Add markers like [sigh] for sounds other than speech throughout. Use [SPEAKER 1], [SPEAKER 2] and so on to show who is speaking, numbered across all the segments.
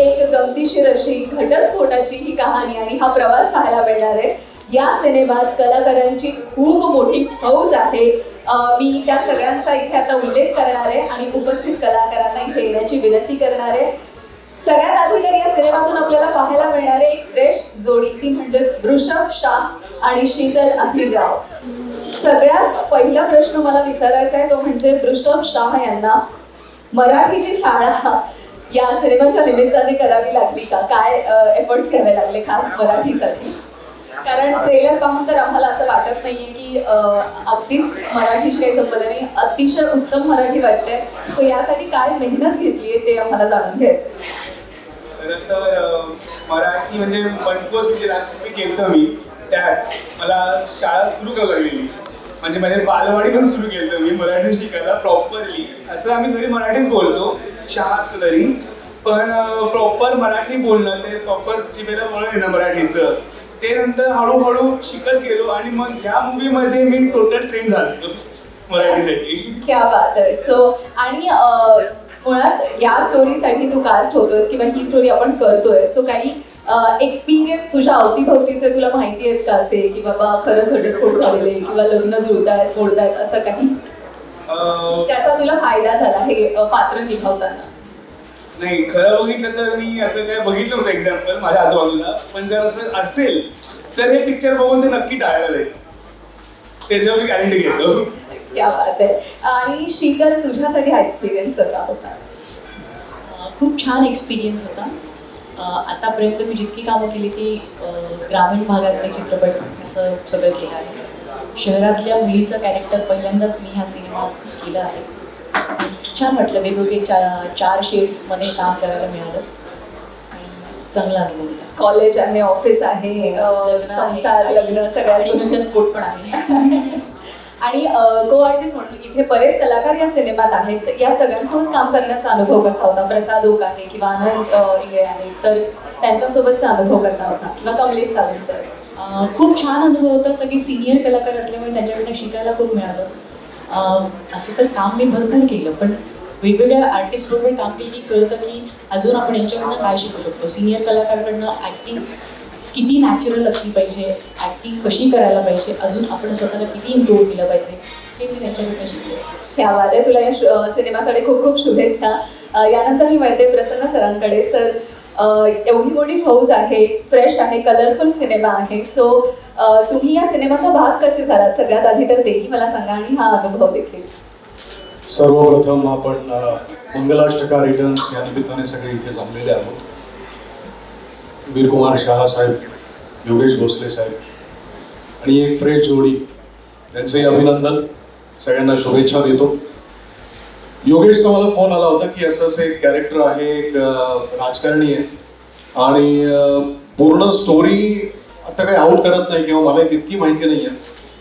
[SPEAKER 1] एक गमतीशीर अशी घटस्फोटाची ही कहाणी आणि हा प्रवास पाहायला मिळणार आहे. या सिनेमात कलाकारांची खूप मोठी फौज आहे. मी त्या सगळ्यांचा इथे आता उल्लेख करणार आहे आणि उपस्थित कलाकारांना इथे येण्याची विनंती करणार आहे. सगळ्यात आधी तर या सिनेमातून आपल्याला पाहायला मिळणारे एक फ्रेश जोडी. ती म्हणजेच वृषभ शाह आणि शीतल अहिरराव सगळ्यात पहिला प्रश्न मला विचारायचा आहे तो म्हणजे वृषभ शाह यांना मराठीची शाळा या सिनेमाच्या निमित्ताने करावी लागली का? काय एफर्ट्स घ्यावे लागले खास मराठीसाठी? कारण ट्रेलर पाहून तर आम्हाला असं वाटत नाहीये की अगदीच मराठीशी काही संबंध नाही. अतिशय उत्तम मराठी वाटते सो यासाठी काय मेहनत घेतली आहे ते आम्हाला जाणून घ्यायचं
[SPEAKER 2] खरं तर मराठी म्हणजे बनकोस जे राष्ट्रपती केलं मी. त्यात मला शाळा सुरू करावी लागलेली म्हणजे माझ्या बालवाडी पण सुरू केलं मी मराठी शिकायला प्रॉपरली असं आम्ही घरी मराठीच बोलतो. शाळा असलं तरी पण प्रॉपर मराठी बोलणं ते प्रॉपर जिभेला वळण आहे ना मराठीचं. ते नंतर हळूहळू शिकत गेलो आणि मग ह्या मूवीमध्ये मी टोटल ट्रेन झालो. मराठीसाठी.
[SPEAKER 1] क्या बात आहे. सो आणि मुळात या स्टोरीसाठी तू कास्ट होतोयस किंवा ही स्टोरी आपण करतोय. सो काही एक्सपिरियन्स तुझ्या अवतीभवतीचे तुला माहिती आहेत का असे? की बाबा खरंच घटस्फोट झालेले किंवा लग्न जुळतायत मोडतायत असं काही? त्याचा तुला फायदा झाला हे पात्र निभावताना.
[SPEAKER 2] नाही खरं बघितलं तर मी असं काय बघितलं नव्हतं एक्झाम्पल माझ्या आजूबाजूला. पण जर असं असेल तर हे पिक्चर बघून ते नक्की टाळलं जाईल. त्याच्यावर मी गॅरंटी घेतो.
[SPEAKER 1] क्या बात आहे. आणि शीतल तुझ्यासाठी हा एक्सपिरियन्स कसा होता?
[SPEAKER 3] खूप छान एक्सपिरियन्स होता. आतापर्यंत मी जितकी कामं केली ती ग्रामीण भागातले चित्रपट असं सगळं केलं आहे. शहरातल्या मुलीचं कॅरेक्टर पहिल्यांदाच मी हा सिनेमा केला आहे. छान वाटलं वेगवेगळे चार चार शेड्समध्ये काम करायला मिळालं. आणि चांगला अनुभव
[SPEAKER 1] कॉलेज आहे ऑफिस आहे
[SPEAKER 3] आहे.
[SPEAKER 1] संसार लग्न सगळ्या
[SPEAKER 3] स्पोर्ट पण आहे. [laughs]
[SPEAKER 1] आणि को आर्टिस्ट म्हणून इथे बरेच कलाकार या सिनेमात आहेत. या सगळ्यांसोबत काम करण्याचा अनुभव कसा होता? प्रसाद ओक आहे किंवा आनंद इंगळे आहे तर त्यांच्यासोबतचा अनुभव कसा होता? किंवा कमलेश सावंत सर.
[SPEAKER 3] खूप छान अनुभव होता. सगळी सिनियर कलाकार असल्यामुळे त्यांच्याकडनं शिकायला खूप मिळालं. असं तर काम मी भरपूर केलं पण वेगवेगळ्या आर्टिस्टबरोबर काम केलं की कळतं की अजून आपण यांच्याकडनं काय शिकू शकतो. सिनियर कलाकारकडनं ॲक्टिंग किती नॅचरल असली पाहिजे ॲक्टिंग कशी करायला पाहिजे अजून आपण स्वतःला किती इम्प्रूव्ह केलं पाहिजे हे मी त्यांच्याकडनं शिकले.
[SPEAKER 1] त्या वादे तुला या सिनेमासाठी खूप खूप शुभेच्छा. यानंतर मी वैद्य प्रसन्न सरांकडे. सर एवढी मोठी फौज आहे फ्रेश आहे कलरफुल सिनेमा आहे. सो तुम्ही या सिनेमाचा भाग कसे झालात? सगळ्यात आधी तर तेही मला सांगा आणि हा अनुभव देखील.
[SPEAKER 4] सर्वप्रथम आपण मंगलाष्टका रिटर्न्स या निमित्ताने सगळे इथे जमलेले आहोत. वीरकुमार शहा साहेब योगेश भोसले साहेब आणि एक फ्रेश जोडी. त्यांचंही अभिनंदन. सगळ्यांना शुभेच्छा देतो. योगेशचा मला फोन आला होता की असं असं एक कॅरेक्टर आहे एक राजकारणी आहे. आणि पूर्ण स्टोरी आता काही आउट करत नाही किंवा मला तितकी माहिती नाही आहे.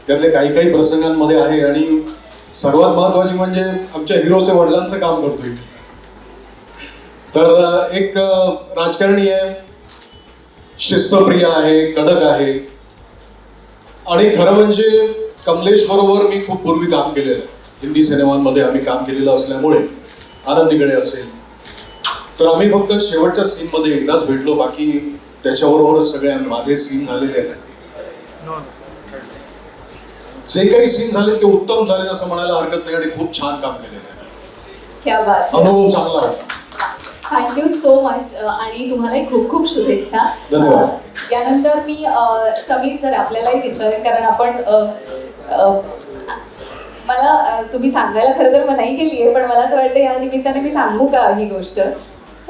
[SPEAKER 4] त्यातले काही काही प्रसंगांमध्ये आहे आणि सर्वात महत्वाची म्हणजे आमच्या हिरोचे वडिलांचं काम करतोय. तर एक राजकारणी आहे. शिस्तप्रिय आहे कडक आहे. आणि खरं म्हणजे कमलेश बरोबर मी खूप पूर्वी काम केलेलं आहे. हिंदी सिनेमांमध्ये आम्ही काम केलेलं असल्यामुळे आनंदीकडे असेल. तर आम्ही फक्त शेवटच्या सीनमध्ये एकदाच भेटलो बाकी त्याच्याबरोबरच सगळे आम्ही- माझे सीन झालेले आहेत. जे काही सीन झाले ते उत्तम झाले असं म्हणायला हरकत नाही आणि खूप छान काम केलेलं आहे. अनुभव चांगला होता
[SPEAKER 1] थँक्यू सो मच आणि तुम्हालाही खूप खूप शुभेच्छा. यानंतर मी समीर सर आपल्यालाही विचारेन कारण आपण मला तुम्ही सांगायला खरं तर मनाई केली आहे पण मला असं वाटतं या निमित्ताने मी सांगू का ही गोष्ट?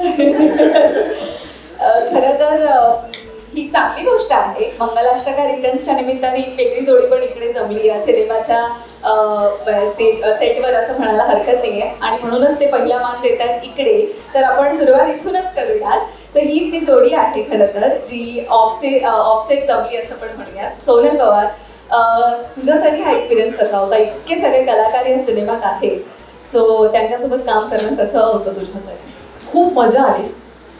[SPEAKER 1] [laughs] खर खरं तर ही चांगली गोष्ट आहे. मंगलाष्टका रिटर्न्सच्या निमित्ताने वेगळी जोडी पण इकडे जमली. या सिनेमाच्या स्टेज सेटवर असं म्हणायला हरकत नाहीये. आणि म्हणूनच ते पहिला मान देत आहेत इकडे. तर आपण सुरुवात इथूनच करूयात. तर हीच ती जोडी आहे खरं तर जी ऑफ स्टे ऑफसेट जमली असं पण म्हणूयात. सोनल पवार तुझ्यासाठी हा एक्सपिरियन्स कसा होता? इतके सगळे कलाकार या सिनेमात आहेत. सो त्यांच्यासोबत काम करणं कसं होतं तुझ्यासाठी?
[SPEAKER 5] खूप मजा आली.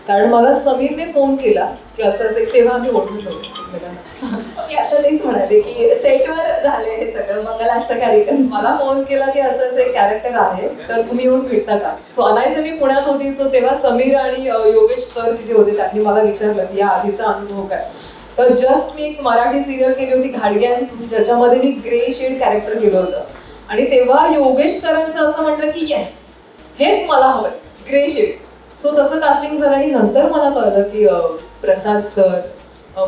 [SPEAKER 5] कारण मला समीरने फोन केला की असं असं तेव्हा आम्ही [laughs]
[SPEAKER 1] मी आता तेच म्हणाले की सेटवर झाले हे सगळं मंगलाष्ट कार्यक्रम
[SPEAKER 5] मला फोन केला की असं असं एक कॅरेक्टर आहे तर तुम्ही येऊन भेटता का? सो अनायसे मी पुण्यात होती सो तेव्हा समीर आणि योगेश सर तिथे होते त्यांनी मला विचारलं की या आधीचा अनुभव काय? तर जस्ट मी एक मराठी सिरियल केली होती घाडग्यांसू ज्याच्यामध्ये मी ग्रे शेड कॅरेक्टर केलं होतं. आणि तेव्हा योगेश सरांचं असं म्हटलं की येस हेच मला हवंय ग्रे शेड सो तसं कास्टिंग झालं आणि नंतर मला कळलं की प्रसाद सर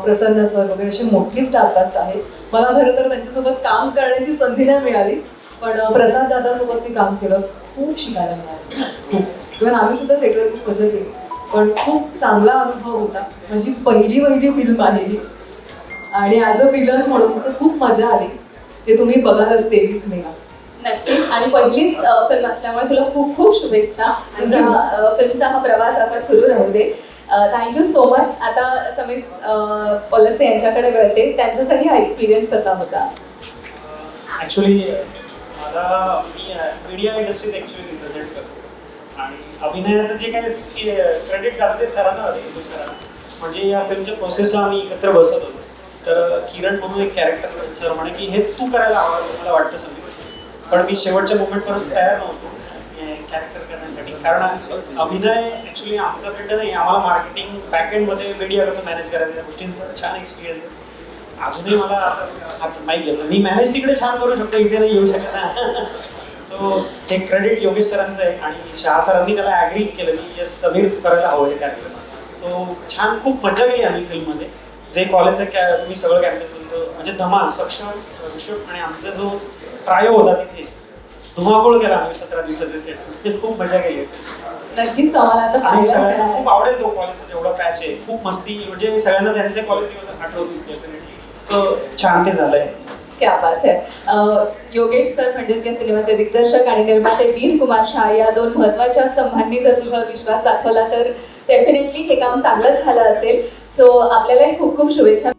[SPEAKER 5] प्रसन्न सर वगैरे अशी मोठी स्टारकास्ट आहे. मला खरं तर त्यांच्यासोबत काम करण्याची संधी नाही मिळाली पण प्रसाद दादासोबत मी काम केलं खूप शिकायला मिळालं. इव्हन आम्ही सुद्धा सेटवर खूप मजा केली. पण खूप चांगला अनुभव होता. माझी पहिली पहिली फिल्म ही आणि ॲज अ विलन म्हणून खूप मजा आली. ते तुम्ही बघालच तेवीस मेला
[SPEAKER 1] नक्कीच. आणि पहिलीच फिल्म असल्यामुळे तुला खूप खूप शुभेच्छा. तुझा फिल्मचा हा प्रवास असा सुरू राहू दे. थँक्यू सो मच आता समीर पलस्ते यांच्याकडे वळते. त्यांच्यासाठी हा एक्सपिरियन्स कसा होता?
[SPEAKER 6] ॲक्च्युली मला मी मीडिया इंडस्ट्रीत ॲक्च्युली रिप्रेझेंट करतो. आणि अभिनयाचं जे काही क्रेडिट झालं ते सरांना झालं इंदू सरांना. म्हणजे या फिल्मच्या प्रोसेसला आम्ही एकत्र बसत होतो. तर किरण म्हणून एक कॅरेक्टर सर म्हणे की हे तू करायला हवं असं मला वाटतं समीर पण मी शेवटच्या मुवमेंटपर्यंत तयार नव्हतो कॅरेक्टर करण्यासाठी. कारण अभिनय ॲक्च्युली आमचा फील्ड नाही आम्हाला मार्केटिंग बॅकेंडमध्ये मीडिया कसं मॅनेज करायचं या गोष्टींचा छान एक्सपिरियन्स आहे. अजूनही मला आता नाही घेतलं. मी मॅनेज तिकडे छान करू शकतो इथे नाही येऊ शकत. सो हे क्रेडिट योगेश सरांचं आहे आणि शहा सरांनी त्याला ॲग्री केलं की यस समीर करायला हवं हे कॅरेक्टर सो छान खूप मजा केली आम्ही फिल्ममध्ये जे कॉलेजचं कॅ मी सगळं बोलतो म्हणजे धमाल सक्षम ऋषभ आणि आमचा जो ट्रायो होता तिथे धुमाकूळ केला आम्ही सतरा दिवसाचे सेट [laughs] खूप मजा केली
[SPEAKER 1] नक्कीच आम्हाला आता
[SPEAKER 6] आणि सगळ्यांना. खूप आवडेल तो कॉलेजचा जेवढा पॅच आहे. खूप मस्ती म्हणजे सगळ्यांना त्यांचे कॉलेज दिवस आठवतील डेफिनेटली तर छान ते झालंय.
[SPEAKER 1] क्या बात है। योगेश सर म्हणजेच या सिनेमाचे दिग्दर्शक आणि निर्माते वीर कुमार शाह या दोन महत्त्वाच्या स्तंभांनी जर तुझ्यावर विश्वास दाखवला तर डेफिनेटली हे काम चांगलंच झालं असेल. सो आपल्यालाही खूप खूप शुभेच्छा.